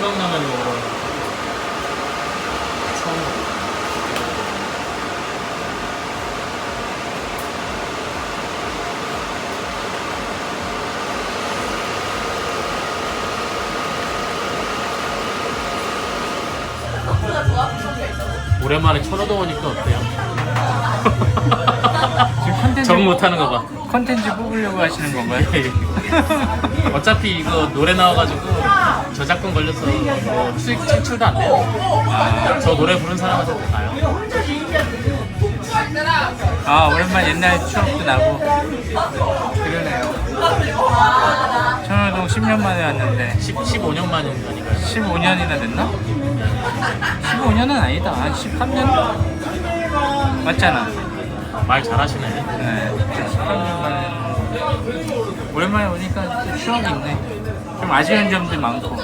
생각나면 먹으러 처음 오랜만에 천호동 오니까 어때요? 지금 컨텐츠 정 못하는 거 봐. 컨텐츠 뽑으려고 하시는 건가요? 어차피 이거 노래 나와가지고 저작권 걸려서 뭐 수익 창출도 안 돼요. 저 노래 부른 사람한테 가요. 아 오랜만 옛날 추억도 나고 그러네요. 천호동 10년 만에 왔는데 10, 15년 만이니까요. 15년이나 됐나? 15년은 아니다. 한 13년? 맞잖아. 말 잘하시네. 네. 13년 만에. 오랜만에 오니까 또 추억이 있네. 좀 아쉬운 점들 많고.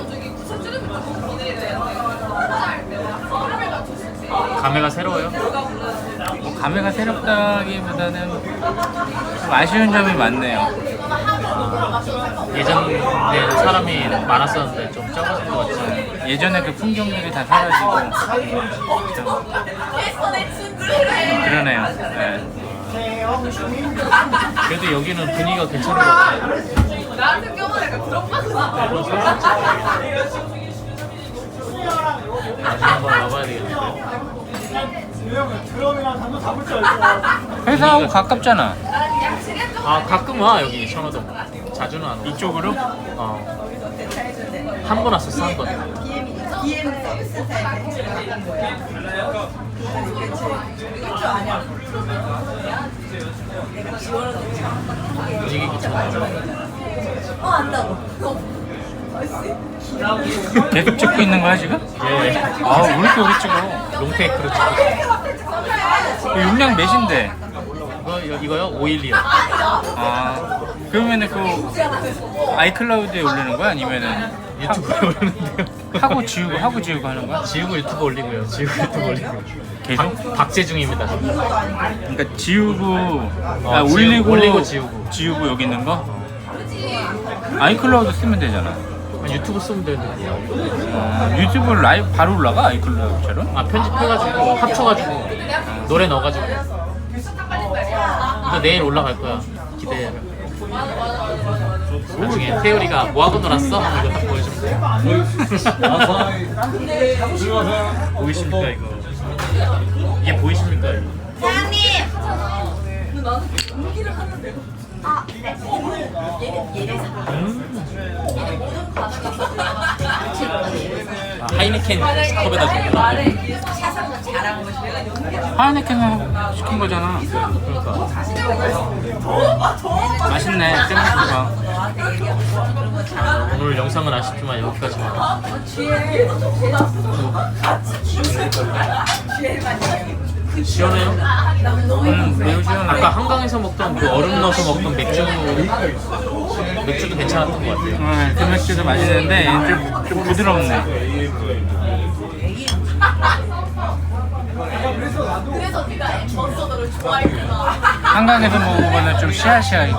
감회가 새로워요. 뭐 감회가 새롭다기보다는 좀 아쉬운 점이 많네요. 예전에 사람이 많았었는데 좀 적어진 것 같죠. 예전에 그 풍경들이 다 사라지고 좀 그러네요. 네. 그래도 여기는 분위기가 괜찮은 것 같아요. 나한테 껴보니까 그런 거 일본 선수 나중에 한번 와봐야 되겠는데요. 회사하고 가깝잖아. 아 가끔 와 여기 천호동. 자주는 안 와. 이쪽으로? 어. 한 번 왔었어 한 번. 분위기 괜찮아요. 어 안다고 계속 찍고 있는 거야 지금? 예. 아, 왜 이렇게 오래 찍어? 롱테이크로 찍고. 그 용량 몇인데? 이거 이거요? 512요. 아, 그러면은 그 아이클라우드에 올리는 거야? 아니면은 유튜브에 올리는데요. 하고 지우고 하고 지우고 하는 거야? 지우고 유튜브 올리고요. 지우고 유튜브 올리고. 계속? 박, 박제 중입니다. 지금. 그러니까 지우고 아, 지우- 올리고 올리고 지우고. 지우고 여기 있는 거? 아이클라우드 쓰면 되잖아. 유튜브 쓰면 되는데. 아, 유튜브 라이브 바로 올라가 아이클라우드처럼? 아 편집해가지고 합쳐가지고 노래 넣어가지고. 이거 내일 올라갈 거야. 기대해. 나중에 태율이가 뭐 하고 놀았어? 하면 이거 딱 보여주면 돼. 보이십니까 이거? 이게 보이십니까 이거? 사장님 나는 연기를 하는데 아 네. 아, 하이네켄 컵에다 준 거. 말을 샤상도 잘하는 거지 내가 연기를 하이네켄 시킨 거잖아. 그러니까. 맛있네. 잘하는 오늘 영상은 아쉽지만 여기까지만. 시원해요? 음, 매우 시원해. 아까 한강에서 먹던 그 얼음 넣어서 먹던 맥주 맥주도 괜찮았던 것 같아요. 음, 그 맥주도 맛있는데 좀, 좀 부드럽네. 그래서 네가 엠버서더를 좋아했구나 한강에서 먹어보면 좀 시아시아 있고.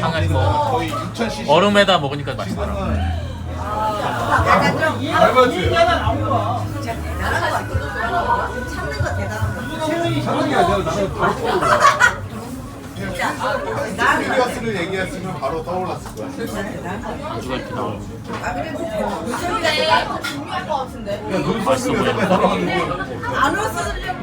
한강에서 뭐 얼음에다 먹으니까 맛있더라고. 약간 좀 밟아줘요. 대단한 거 같아. 참는 거 대단한 거. 저런 게 아니라 나는 바로 떠올라. 진짜. 스피리어스를 얘기했으면 바로 떠올랐을 거야. 근데 중요할 것 같은데. 야, 눈 맛있어 보여. 바로 하는 거야. 안 웃으려고.